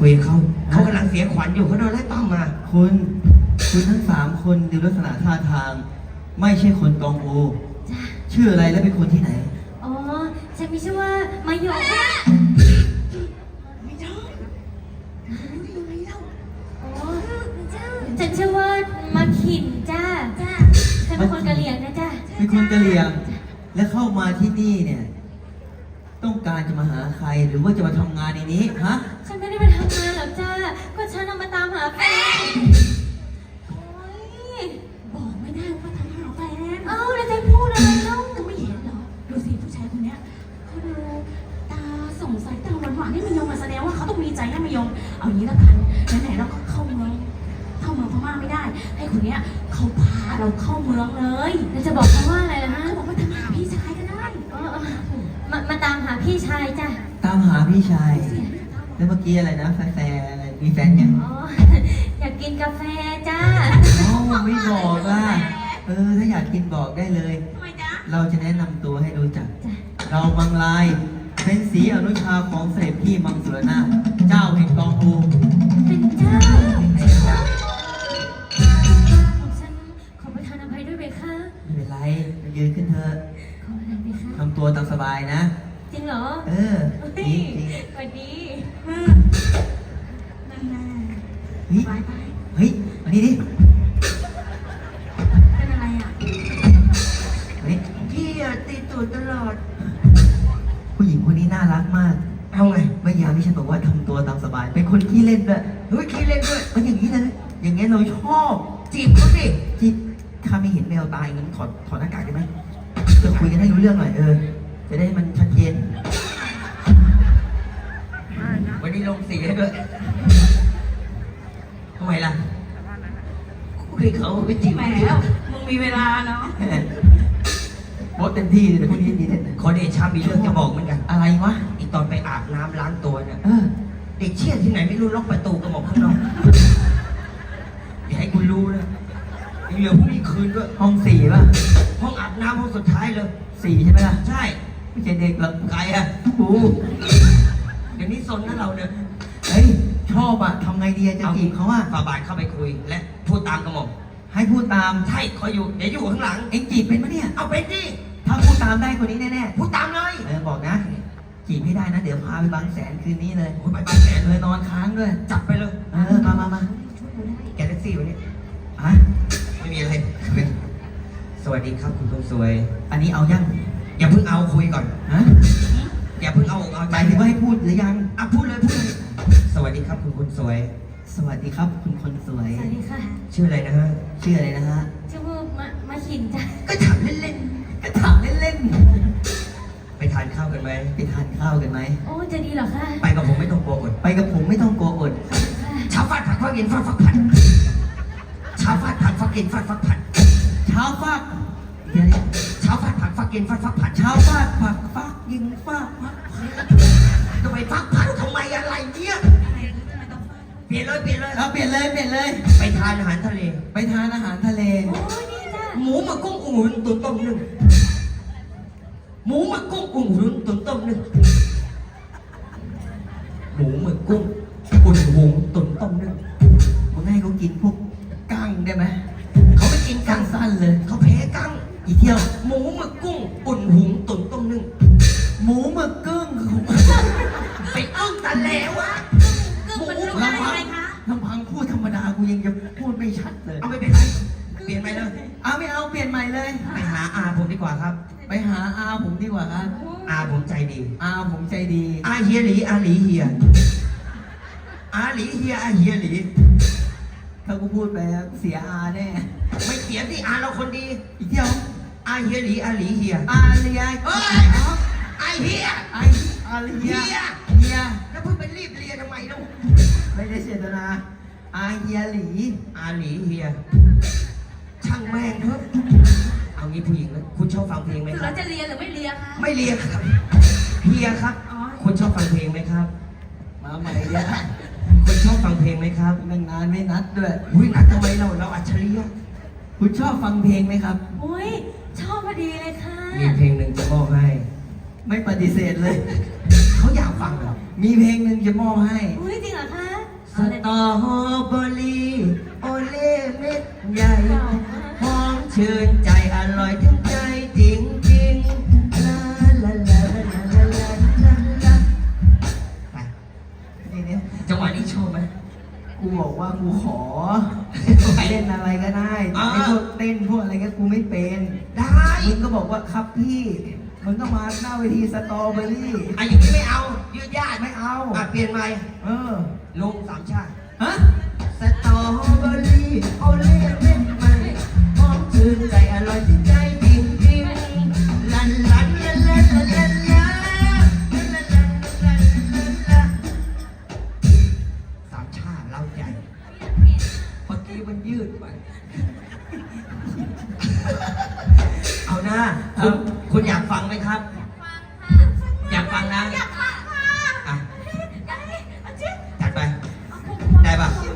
เวรเขาเขากำลังเสียขวัญอยู่เขาโดนไล่ปั้มมา คุณคุณทั้งสามคนดูลักษณะท่าทาง ไม่ใช่คนตองโอจ้ะชื่ออะไรและเป็นคนที่ไหน อ๋อ ฉันมีชื่อว่ามาโยกค่ะไม่ได้ไม่ได้ยังไงเล่าอ๋อฉันชื่อว่ามาขินจ้าจ้าฉันเป็นคนกะเหรี่ยงนะจ้าเป็นคนกะเหรี่ยง และเข้ามาที่นี่เนี่ย ต้องการจะมาหาใครหรือว่าจะมาทำงานในนี้ฮะ ก็ฉันเอามาตามหาแฟนโอ๊ยบอกไม่ได้ว่าทำหาแฟนเอ้าแล้วจะพูดอะไรเล่าจะไม่เห็นเหรอ ดูสิผู้ชายคนเนี้ยเขาดูตาสงสัยตาหวานหวานๆนี่มันยงมาแสดงว่าเขาต้องมีใจให้มายงเอางี้ละกันไหนๆเราก็เข้าเมืองเข้าเมืองพม่าไม่ได้ ให้คนเนี้ยเขาพาเราเข้าเมืองเลยแล้วจะบอกเขาว่าอะไรล่ะฮะเขาบอกว่าทำหาพี่ชายก็ได้เออเออมามาตามหาพี่ชายจ้ะตามหาพี่ชายแล้วเมื่อกี้อะไรนะแฟนๆอะไร มีแฟนยังอ๋อ อยากกินกาแฟจ้าเอ้าไม่บอกล่ะเออถ้าอยากกินบอกได้เลย ทำไมจ๊ะเราจะแนะนำตัวให้รู้จัก จ้ะเรามังลาย เป็นสีอนุชาของเสด็จพี่มังสุรนาถเจ้าแห่งตองอูเป็นเจ้าผมฉันขอประทานอภัยด้วยเบค่ะไม่เป็นไรมายืนขึ้นเถอะขออะไรเบค่ะทำตัวตามสบายนะ จริงเหรอเออเฮ้จยริงจริงสวัสดีนั่ มานี่ดิเป็นอะไรอะมานี่พี่อะตีตูดตลอด ผู้หญิงคนนี้น่ารักมากเอาไงเมื่อยามที่ฉันบอกว่าทำตัวตามสบาย เป็นคนขี้เล่นด้วยเฮ้ยขี้เล่นด้วยมันอย่างนี้นะอย่างเงี้ยเราชอบจีบเขาสิที่ถ้าไม่เห็นแมวตายงั้นถอดถอดหน้ากากได้ไหมจะคุยกันให้รู้เรื่องหน่อยเออ จะได้มันชัดเจน วันนี้ลงสีให้ด้วยทำไมล่ะ คุยเขาไปจีบแหมเขาสิมึงมีเวลาเนาะโบทเต็มที่เลยพวกนี้ดีเด่นขอเดชามีเรื่องจะบอกเหมือนกันอะไรวะอีตอนไปอาบน้ำล้างตัวเนี่ยเออเด็กเชี่ยที่ไหนไม่รู้ล็อกประตูกระหม่อมข้างนอกอย่าให้คุณรู้นะยังเหลือพรุ่งนี้คืนด้วยห้องสี่ป่ะห้องอาบน้ำห้องสุดท้ายเลย สี่ใช่ไหมล่ะใช่ไม่ใช่เด็กหรอกใครอะกูเดี๋ยวนี้ซนนะเราเนี่ย เฮ้ย ชอบอะทำไงดีอะจะจีบเขาอะฝาบาทเข้าไปคุย และพูดตามกระหม่อมให้พูดตามใช่คอยอยู่ เดี๋ยวอยู่ข้างหลัง เอ็งจีบเป็นปะเนี่ย เอาไปดิถ้าพูดตามได้คนนี้แน่พูดตามเลยๆเออบอกนะ จีบให้ได้นะ เดี๋ยวพาไปบางแสนคืนนี้เลยโอ้ยไปบางแสนเอเลยอนอนค้างด้วย จับไปเลย เออมามามาแกแท็กซี่วันนี้ฮะไม่มีอะไรสวัสดีครับคุณคนสวย อันนี้เอายังอย่าเพิ่งเอาคุยก่อน ฮะอย่าเพิ่งเอาเอาหใจมายถึงว่าให้พูดหรือยัง อะพูดเลยพูดเลยส วัสดีครับคุณคนสวย สวัสดีครับ คุณคนสวย สวัสดีค่ะ ชื่ออะไรนะฮะ ชื่ออะไรนะฮะ ชื่อว่ามามาขินจ้ะก็ถามเล่นก็ถามเล่นๆ ไปทานข้าวกันไหมๆไปทานข้าวกันไหม โอ้จะดีเหรอคะไปกับผมไม่ต้องกลัวอด ไปกับผมไม่ต้องกลัวอดค่ะเช้าฟาดผักฟักเย็นฟาดฟักผัดเช้าฟาดผักฟักเย็นฟาดฟักผัดเช้าฟาดเดี๋ยวนี้เช้าฟาดผักฟักเย็นฟาดฟักผัดเช้าฟาดผักฟักยิงฟาดฟักทำไมฟักผัดทำไมอะไรเนี่ย เปลี่ยนเลยเปลี่ยนเลยเอาเปลี่ยนเลยเปลี่ยนเลย ไปทานอาหารทะเล ไปทานอาหารทะเล โอ้ดีจ้ะหมูหมึกกุ้งอุ่นตุ๋นต้มนึ่งหมูหมึกกุ้งอุ่นตุ๋นต้มนึ่งหมูหมึกกุ้งอุ่นหุงตุ๋นต้มนึ่งมึงให้เขากินพวกกั้งได้ไหมเขาไม่กินกักั้งงสั้นเลย เขาแพ้กังอีเที่ยว หมูหมึกกุ้งอุ่นหุงตุ๋นต้มนึ่ง ครับอาผมใจดี อาผมใจดี อาเฮียหลีอาหลีเฮีย อาหลีเฮียอาเฮียหลี ถ้ากูพูดไปเสียอาแน่ ไม่เสียที่อาเราคนดี อีเที่ยว อาเฮียหลีอาหลีเฮีย อาเลียเอ้ยไอเฮียไออาเลียเฮียเฮียแล้วเพิ่งไปรีบเรียนทำไมลูกไม่ได้เจตนา อาเฮียหลี อาหลีเฮีย ช่างแม่งเถอะ เอางี้ผู้หญิงนะคุณชอบฟังเพลงไหมคือครัเราบจะเรียนหรือไม่เรียนคะไม่เรียนครับเฮียครับ อ๋อคุณชอบฟังเพลงไหมครับ มาใหม่เนี่ยคุณชอบฟังเพลงไหมครับนั่งนานไม่นัดด้วย อุ้ยนัดทำไมเราเราอัจฉริยะคุณชอบฟังเพลงไหมครับโอ้ยชอบพอดีเลยค่ะ มีเพลงหนึ่งจะมอบให้ ไม่ปฏิเสธเลย เขาอยากฟังเหรอมีเพลงหนึ่งจะมอบให้ อุ้ยจริงเหรอคะตรอเบอรี่โอเล่เม็ดใหญ่หอม ชื่นใจอร่อยถึงใจจริงจริงลาลาลาลาลาลาลาลาไปนี่เนี่ยจังหวะนี้ชอบไหมกูบอกว่ากูขอเล่นอะไรก็ได้ไอ้พวกเต้นพวกอะไรก็กูไม่เป็นได้มึงก็บอกว่าครับพี่มึงก็มาหน้าเวทีสตรอเบอรี่อะอย่างนี้ไม่เอายืดยาดไม่เอาอะเปลี่ยนใหม่เออลงสามชาติฮะสตรอเบอรี่โอเล่เม็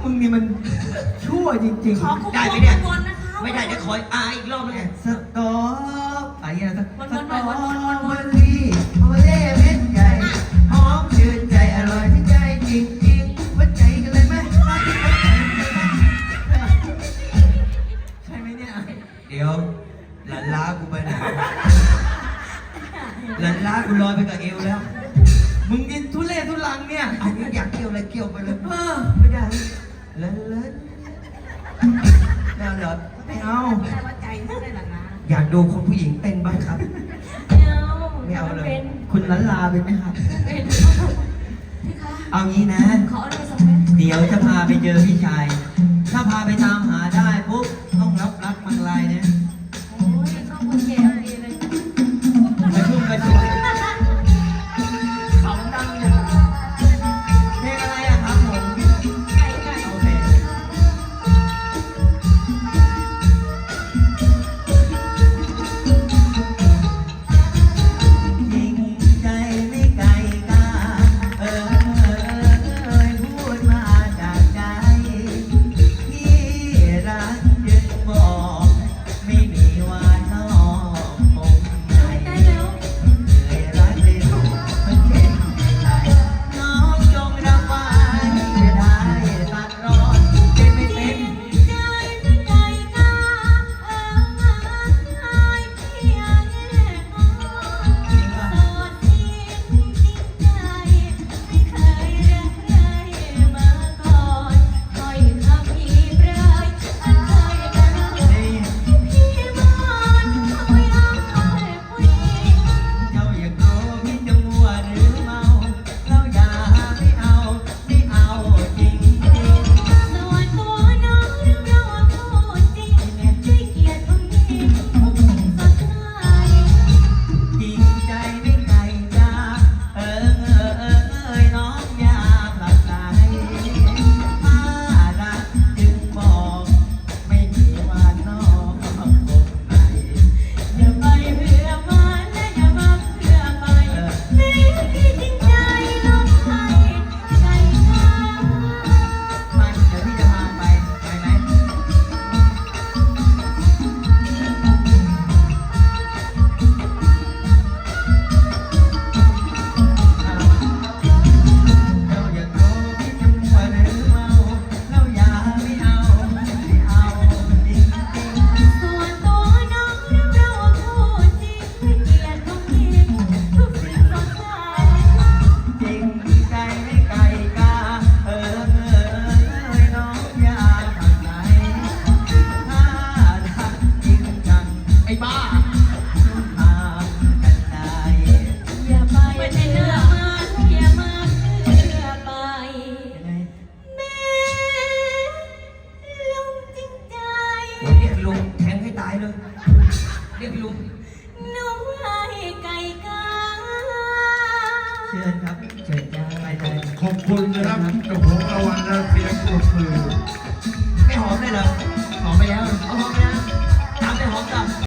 มึงนี่มันชั่วจริงขอคุณได้ไหมเนี่ยวนๆนะคะไม่ได้เดี๋ยวคอยอาอีกรอบนึงๆสตรออะไรนะสวนสๆตรอวนๆวนๆเบอรี่โอเล่เม็ดใหญ่หอมชื่นใจอร่อยที่ใจจริงจริงๆวัดใจกันเลยไหมใช่ไหมเนี่ยเดี๋ยวหลันล้ากูไปไหนหลันล้ากูลอยไปกับเอวแล้ว มึงกินทุเรศทุลังเนี่ย อันนี้อยากเกี่ยวอะไรเกี่ยวไปเลย เออไม่ได้ เลินเลินน่าเหรอไม่เอา ไม่ได้ว่าใจไม่ได้หรอกนะอยากดูคนผู้หญิงเต้นบ้างครับ ไม่เอาเลยเป็นคุณลันลาเป็นไหมครับ เป็นพี่คะเอางี้นะ ขออะไรสักเม็ดเดี๋ยวจะพาไปเจอพี่ชาย ถ้าพาไปตามหาได้ปุ๊บต้องรับรักมังลายเนี่ย งให้ตายเลยเรียกลุงหนูให้ไก่กาเชิญครับเชิญจ้าไปเลย ขอบคุณนะครับเจ้าของรางวัลและเสียงปรบมือ